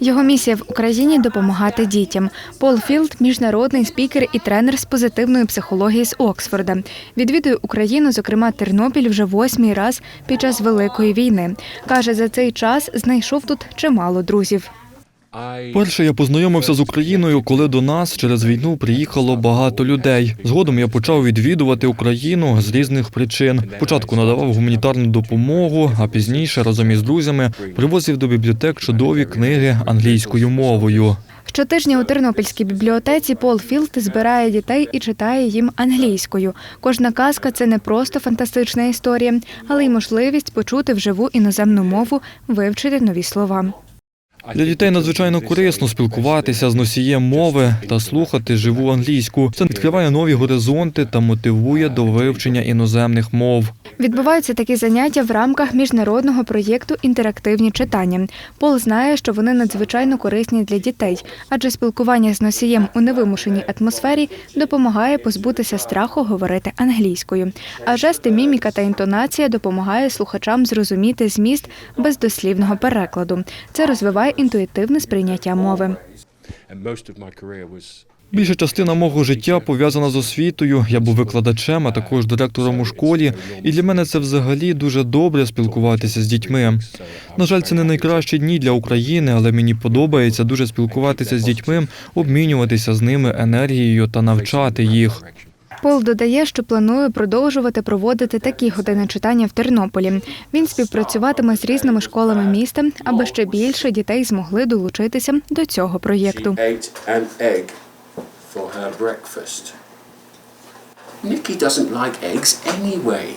Його місія в Україні допомагати дітям. Пол Філд міжнародний спікер і тренер з позитивної психології з Оксфорда. Відвідує Україну, зокрема Тернопіль, вже восьмий раз під час великої війни. каже, за цей час знайшов тут чимало друзів. Перше я познайомився з Україною, коли до нас через війну приїхало багато людей. Згодом я почав відвідувати Україну з різних причин. Спочатку надавав гуманітарну допомогу, а пізніше разом із друзями привозив до бібліотек чудові книги англійською мовою. Щотижня у Тернопільській бібліотеці Пол Філд збирає дітей і читає їм англійською. Кожна казка це не просто фантастична історія, але й можливість почути вживу іноземну мову, вивчити нові слова. Для дітей надзвичайно корисно спілкуватися з носієм мови та слухати живу англійську. Це відкриває нові горизонти та мотивує до вивчення іноземних мов. Відбуваються такі заняття в рамках міжнародного проєкту Інтерактивні читання. Пол знає, що вони надзвичайно корисні для дітей, адже спілкування з носієм у невимушеній атмосфері допомагає позбутися страху говорити англійською. А жести, міміка та інтонація допомагає слухачам зрозуміти зміст без дослівного перекладу. Це розвиває інтуїтивне сприйняття мови. Більша частина мого життя пов'язана з освітою. Я був викладачем, а також директором у школі. І для мене це взагалі дуже добре спілкуватися з дітьми. На жаль, це не найкращі дні для України, але мені подобається дуже спілкуватися з дітьми, обмінюватися з ними енергією та навчати їх. Пол додає, що планує продовжувати проводити такі години читання в Тернополі. Він співпрацюватиме з різними школами міста, аби ще більше дітей змогли долучитися до цього проєкту. Nikki doesn't like eggs anyway.